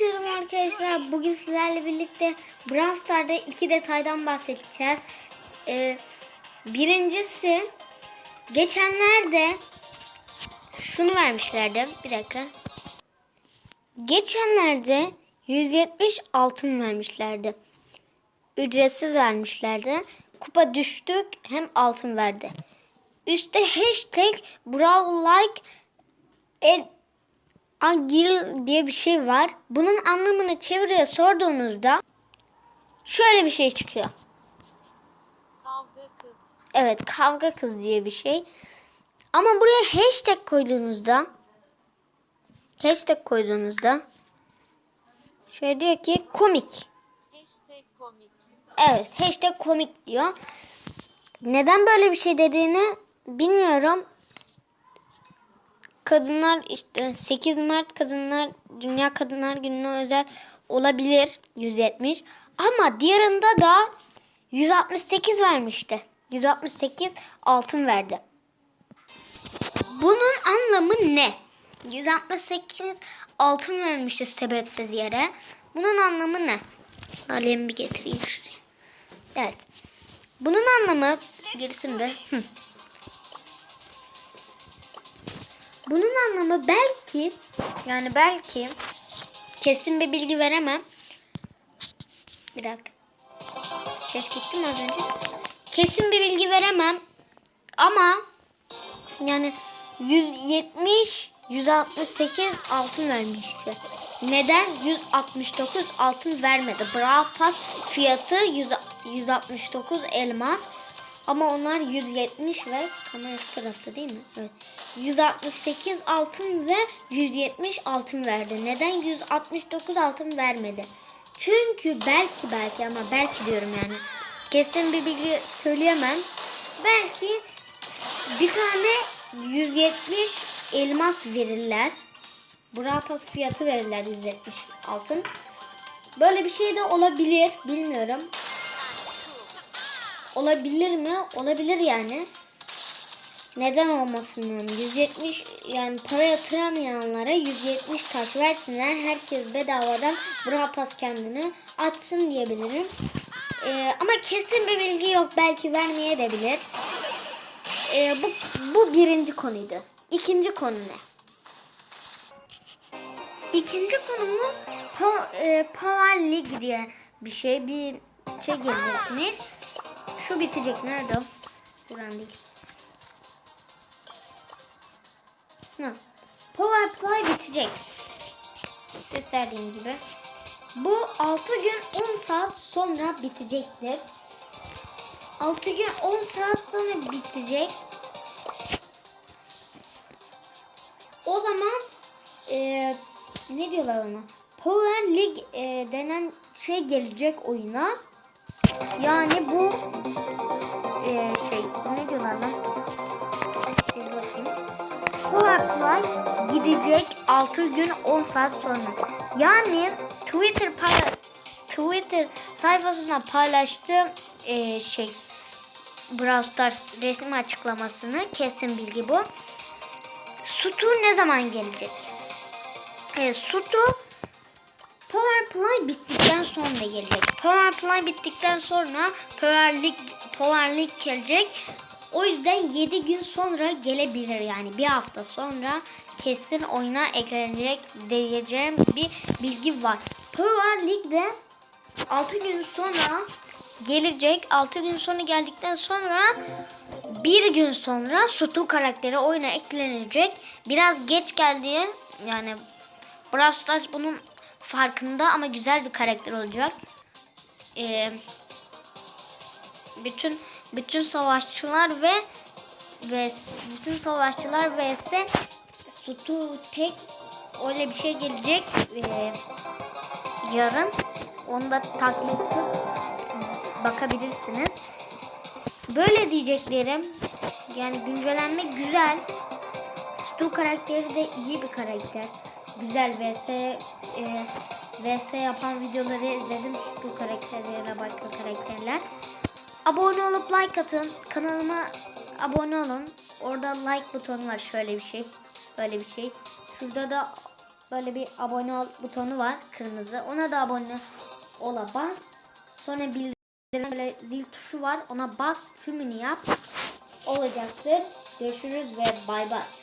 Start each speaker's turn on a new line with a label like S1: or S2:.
S1: yapıyorum arkadaşlar? Bugün sizlerle birlikte Brawl Stars'da iki detaydan bahsedeceğiz. Ee, birincisi geçenlerde şunu vermişlerdi. Bir dakika. Geçenlerde 170 altın vermişlerdi. Ücretsiz vermişlerdi. Kupa düştük hem altın verdi. Üstte hashtag Brawl Like Agil diye bir şey var. Bunun anlamını çevireye sorduğunuzda şöyle bir şey çıkıyor.
S2: Kavga kız.
S1: Evet kavga kız diye bir şey. Ama buraya hashtag koyduğunuzda hashtag koyduğunuzda şöyle diyor ki komik.
S2: Hashtag komik.
S1: Evet hashtag komik diyor. Neden böyle bir şey dediğini bilmiyorum. Kadınlar işte 8 Mart Kadınlar Dünya Kadınlar Günü'ne özel olabilir 170. Ama diğerinde da 168 vermişti. 168 altın verdi. Bunun anlamı ne? 168 altın vermişti sebepsiz yere. Bunun anlamı ne? Alemi bir getireyim şuraya. Evet. Bunun anlamı gerisinde. Hı. Bunun anlamı belki yani belki kesin bir bilgi veremem. Bir dakika. Ses gitti mi az önce? Kesin bir bilgi veremem. Ama yani 170 168 altın vermişti. Neden 169 altın vermedi? Brawl Pass fiyatı 100, 169 elmas. Ama onlar 170 ve kamera şu tarafta değil mi? Evet. 168 altın ve 170 altın verdi. Neden 169 altın vermedi? Çünkü belki belki ama belki diyorum yani. Kesin bir bilgi söyleyemem. Belki bir tane 170 elmas verirler. Brawl Pass fiyatı verirler 170 altın. Böyle bir şey de olabilir. Bilmiyorum. Olabilir mi? Olabilir yani. Neden olmasın yani? 170 yani para yatıramayanlara 170 taş versinler. Herkes bedavadan Brawl Pass kendini açsın diyebilirim. Ee, ama kesin bir bilgi yok. Belki vermeye de bilir. Ee, bu, bu birinci konuydu. İkinci konu ne? İkinci konumuz po, e, Power League diye bir şey. Bir şey gelecekmiş. Şu bitecek. Nerede o? Buran değil. Ha. Power Play bitecek. Gösterdiğim gibi. Bu 6 gün 10 saat sonra bitecektir. 6 gün 10 saat sonra bitecek. O zaman e, ne diyorlar ona? Power League e, denen şey gelecek oyuna. Yani bu e, şey ne diyorlar lan? Bir bakayım. Play gidecek 6 gün 10 saat sonra. Yani Twitter payla Twitter sayfasında paylaştığım e, şey Brawl Stars resmi açıklamasını kesin bilgi bu. Sutu ne zaman gelecek? E, Sutu Play bittikten sonra gelecek. Power Play bittikten sonra Power League, Power League gelecek. O yüzden 7 gün sonra gelebilir yani bir hafta sonra kesin oyuna eklenecek diyeceğim bir bilgi var. Power League'de 6 gün sonra gelecek. 6 gün sonra geldikten sonra bir gün sonra Sutu karakteri oyuna eklenecek. Biraz geç geldi yani Brawl Stars bunun farkında ama güzel bir karakter olacak. Ee, bütün bütün savaşçılar ve ve bütün savaşçılar vs Sutu tek öyle bir şey gelecek ee, yarın. Onu da takip edip bakabilirsiniz. Böyle diyeceklerim. Yani güncellenme güzel. Stu karakteri de iyi bir karakter. Güzel vs e, vs yapan videoları izledim. Stu karakterlerine başka karakterler. Abone olup like atın. Kanalıma abone olun. Orada like butonu var şöyle bir şey. Böyle bir şey. Şurada da böyle bir abone ol butonu var kırmızı. Ona da abone ola bas. Sonra bildirim böyle zil tuşu var. Ona bas tümünü yap. Olacaktır. Görüşürüz ve bay bay.